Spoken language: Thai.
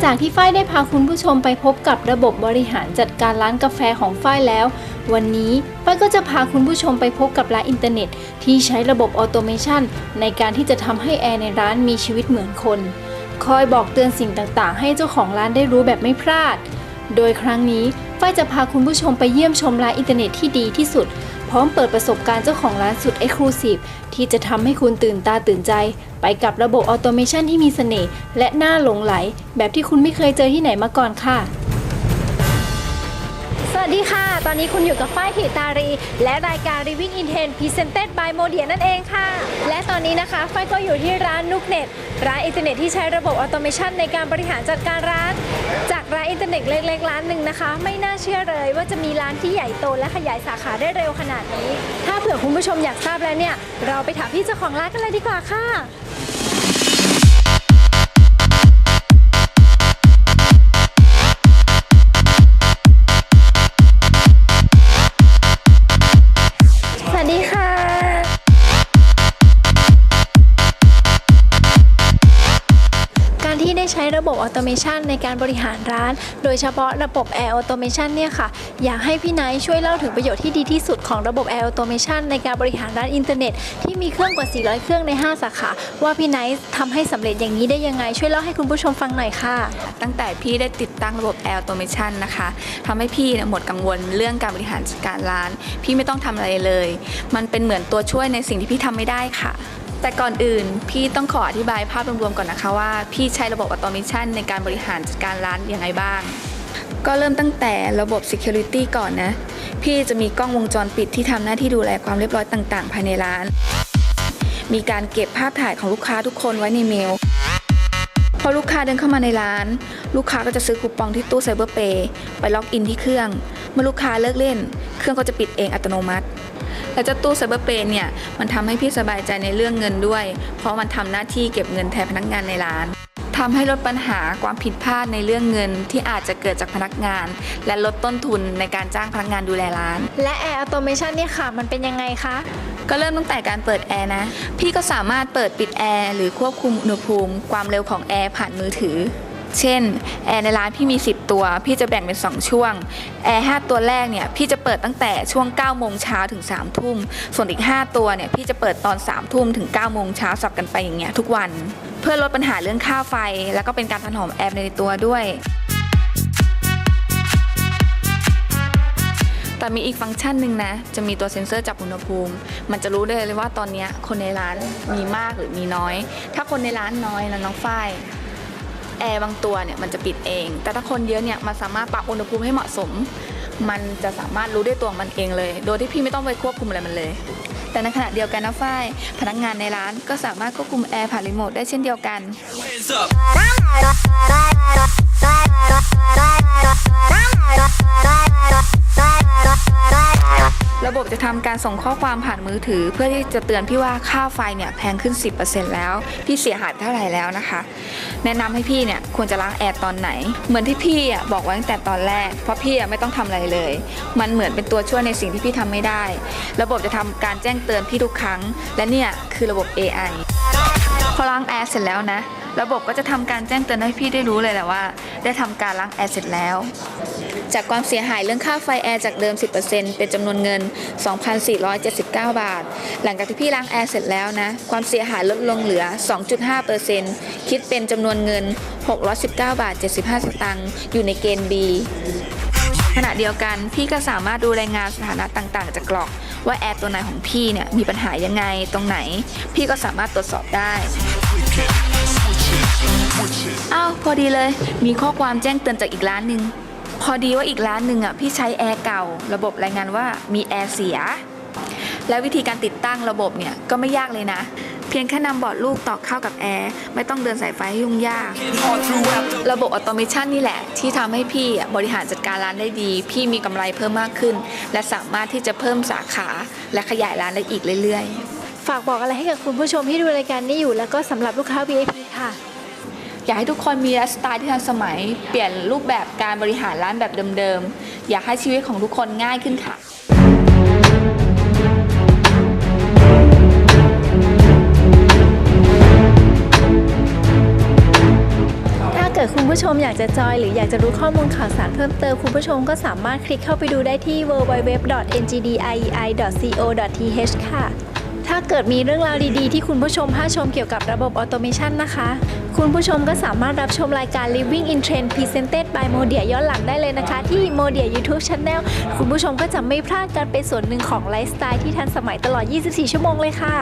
หลังจากที่ฝ้ายได้พาคุณผู้ชมไปพบกับระบบบริหารจัดการร้านกาแฟของฝ้ายแล้ว วันนี้ฝ้ายก็จะพาคุณผู้ชมไปพบกับร้านอินเทอร์เน็ต ที่ใช้ระบบออโตเมชันในการที่จะทำให้แอร์ในร้านมีชีวิตเหมือนคน คอยบอกเตือนสิ่งต่างๆ ให้เจ้าของร้านได้รู้แบบไม่พลาด โดยครั้งนี้ ฝ้ายจะพาคุณผู้ชมไปเยี่ยมชมร้านอินเทอร์เน็ตที่ดีที่สุด พร้อมเปิดประสบการณ์เจ้าของร้านสุดเอ็กซ์คลูซีฟที่จะทำให้คุณตื่นตาตื่นใจ ไปกับระบบออโตเมชันที่มีเสน่ห์และน่าหลงไหล แบบที่คุณไม่เคยเจอที่ไหนมาก่อนค่ะ สวัสดีค่ะ ตอนนี้คุณอยู่กับฝ้ายถิตารี และรายการ Living in Ten Presented by m o d i a นั่นเองค่ะ และตอนนี้นะคะฝ้ายก็อยู่ที่ร้านนุกเน็ต ร้านอินเทอร์เน็ตที่ใช้ระบบออโตเมชันในการบริหารจัดการร้าน จากร้านอินเทอร์เน็ตเล็กๆร้านหนึ่งนะคะ ไม่น่าเชื่อเลยว่าจะมีร้านที่ใหญ่โตและขยายสาขาได้เร็วขนาดนี้ ถ้าเผื่อคุณผู้ชมอยากทราบแล้วเนี่ย เราไปถามพี่เจ้าของร้านกันเลยดีกว่าค่ะ ได้ใช้ระบบออโตเมชันในการบริหารร้าน โดยเฉพาะระบบแอร์ออโตเมชันเนี่ยค่ะ อยากให้พี่ไนท์ช่วยเล่าถึงประโยชน์ที่ดีที่สุดของระบบแอร์ออโตเมชันในการบริหารร้านอินเทอร์เน็ต ที่มีเครื่องกว่า 400 เครื่องใน 5 สาขา ว่าพี่ไนท์ทำให้สำเร็จอย่างนี้ได้ยังไง ช่วยเล่าให้คุณผู้ชมฟังหน่อยค่ะ ตั้งแต่พี่ได้ติดตั้งระบบ Air Automation นะคะทำให้พี่หมดกังวลเรื่องการบริหารจัดการร้าน พี่ไม่ต้องทำอะไรเลย มันเป็นเหมือนตัวช่วยในสิ่งที่พี่ทำไม่ได้ค่ะ แต่ก่อนอื่น พี่ต้องขออธิบายภาพรวมๆก่อนนะคะว่า พี่ใช้ระบบ Automation ในการบริหารจัดการร้านยังไงบ้าง ก็เริ่มตั้งแต่ระบบ Security ก่อนนะ พี่จะมีกล้องวงจรปิดที่ทำหน้าที่ดูแลความเรียบร้อยต่าง ๆ ภายในร้าน มีการเก็บภาพถ่ายของลูกค้าทุกคนไว้ในเมลพอลูกค้าเดินเข้ามาในร้าน ลูกค้าก็จะซื้อคูปองที่ตู้ไซเบอร์เปย์ไปล็อกอินที่เครื่อง เมื่อลูกค้าเลิกเล่น เครื่องก็จะปิดเองอัตโนมัติ และเจ้าตู้ไซเบอร์เปย์เนี่ยมันทำให้พี่สบายใจในเรื่องเงินด้วย เพราะมันทำหน้าที่เก็บเงินแทนพนักงานในร้านทำให้ลดปัญหาความผิดพลาดในเรื่องเงินที่อาจจะเกิดจากพนักงาน และลดต้นทุนในการจ้างพนักงานดูแลร้าน และแอร์ออโตเมชันเนี่ยค่ะ มันเป็นยังไงคะ ก็เริ่มตั้งแต่การเปิดแอร์นะ พี่ก็สามารถเปิดปิดแอร์หรือควบคุมอุณหภูมิ ความเร็วของแอร์ผ่านมือถือ เช่นแอร์ในร้านพี่มี 10 ตัว พี่จะแบ่งเป็น 2 ช่วงแอร์5ตัวแรกเนี่ยพี่จะเปิดตั้งแต่ช่วง9โมงเช้าถึง3ทุ่มส่วนอีก 5 ตัวเนี่ยพี่จะเปิดตอน3ทุ่มถึง9โมงเช้าสับกันไปอย่างเงี้ยทุกวัน เพื่อลดปัญหาเรื่องค่าไฟ แล้วก็เป็นการถนอมแอร์ในตัวด้วยแต่มีอีกฟังก์ชันหนึ่งนะ จะมีตัวเซ็นเซอร์จับอุณหภูมิ มันจะรู้ได้เลยว่าตอนเนี้ยคนในร้านมีมากหรือมีน้อย ถ้าคนในร้านน้อยนะน้องฝ้าย แอร์บางตัวเนี่ยมันจะปิดเอง แต่ถ้าคนเยอะเนี่ยมันสามารถปรับอุณหภูมิให้เหมาะสม มันจะสามารถรู้ได้ตัวมันเองเลย โดยที่พี่ไม่ต้องไปควบคุมอะไรมันเลย แต่ในขณะเดียวกันนะฝ้ายพนักงานในร้านก็สามารถควบคุมแอร์ผ่านรีโมทได้เช่นเดียวกัน Hands up. ระบบจะทำการส่งข้อความผ่านมือถือ เพื่อที่จะเตือนพี่ว่าค่าไฟเนี่ยแพงขึ้น 10%แล้ว พี่เสียหายเท่าไหร่แล้วนะคะ แนะนำให้พี่เนี่ยควรจะล้างแอร์ตอนไหน เหมือนที่พี่อะบอกไว้ตั้งแต่ตอนแรก เพราะพี่อะไม่ต้องทำอะไรเลย มันเหมือนเป็นตัวช่วยในสิ่งที่พี่ทำไม่ได้ ระบบจะทำการแจ้งเตือนพี่ทุกครั้ง และเนี่ยคือระบบ AI พอล้างแอร์เสร็จแล้วนะ ระบบก็จะทำการแจ้งเตือนให้พี่ได้รู้เลยแหละว่า ได้ทำการล้างแอร์เสร็จแล้ว จากความเสียหายเรื่องค่าไฟแอร์จากเดิม 10%เป็นจำนวนเงิน 2,479 บาท หลังจากที่พี่ล้างแอร์เสร็จแล้วนะ ความเสียหายลดลงเหลือ 2.5%คิดเป็นจำนวนเงิน 619 บาท 75 สตางค์อยู่ในเกณฑ์ B ขณะเดียวกันพี่ก็สามารถดูรายงานสถานะต่างๆ จากกล่องว่าแอร์ตัวไหนของพี่เนี่ยมีปัญหายังไงตรงไหน พี่ก็สามารถตรวจสอบได้อ้าวพอดีเลย มีข้อความแจ้งเตือนจากอีกร้านหนึ่ง พอดีว่าอีกร้านหนึ่งอะพี่ใช้แอร์เก่า ระบบรายงานว่ามีแอร์เสีย และวิธีการติดตั้งระบบเนี่ยก็ไม่ยากเลยนะ เพียงแค่นำบอร์ดลูกต่อเข้ากับแอร์ ไม่ต้องเดินสายไฟให้ยุ่งยาก ระบบออโตเมชันนี่แหละ ที่ทำให้พี่บริหารจัดการร้านได้ดี พี่มีกำไรเพิ่มมากขึ้น และสามารถที่จะเพิ่มสาขา และขยายร้านได้อีกเรื่อยๆ ฝากบอกอะไรให้กับคุณผู้ชมที่ดูรายการนี้อยู่ แล้วก็สำหรับลูกค้า VIP ค่ะ อยากให้ทุกคนมีไลฟ์สไตล์ที่ทันสมัย เปลี่ยนรูปแบบการบริหารร้านแบบเดิมๆ อยากให้ชีวิตของทุกคนง่ายขึ้นค่ะถ้าเกิดกิดคุณผู้ชมอยากจะจอยหรืออยากจะรู้ข้อมูลข่าวสารเพิ่มเติม คุณผู้ชมก็สามารถคลิกเข้าไปดูได้ที่ www.ngdiei.co.th ค่ะ ถ้าเกิดมีเรื่องราวดีๆ ที่คุณผู้ชมผ้าชมเกี่ยวกับระบบออโตเมชันนะคะ คุณผู้ชมก็สามารถรับชมรายการ Living in Trend Presented by Modia ย้อนหลังได้เลยนะคะ ที่ Modia YouTube Channel คุณผู้ชมก็จะไม่พลาดการเป็นส่วนหนึ่งของไลฟ์สไตล์ที่ทันสมัยตลอด 24 ชั่วโมงเลยค่ะ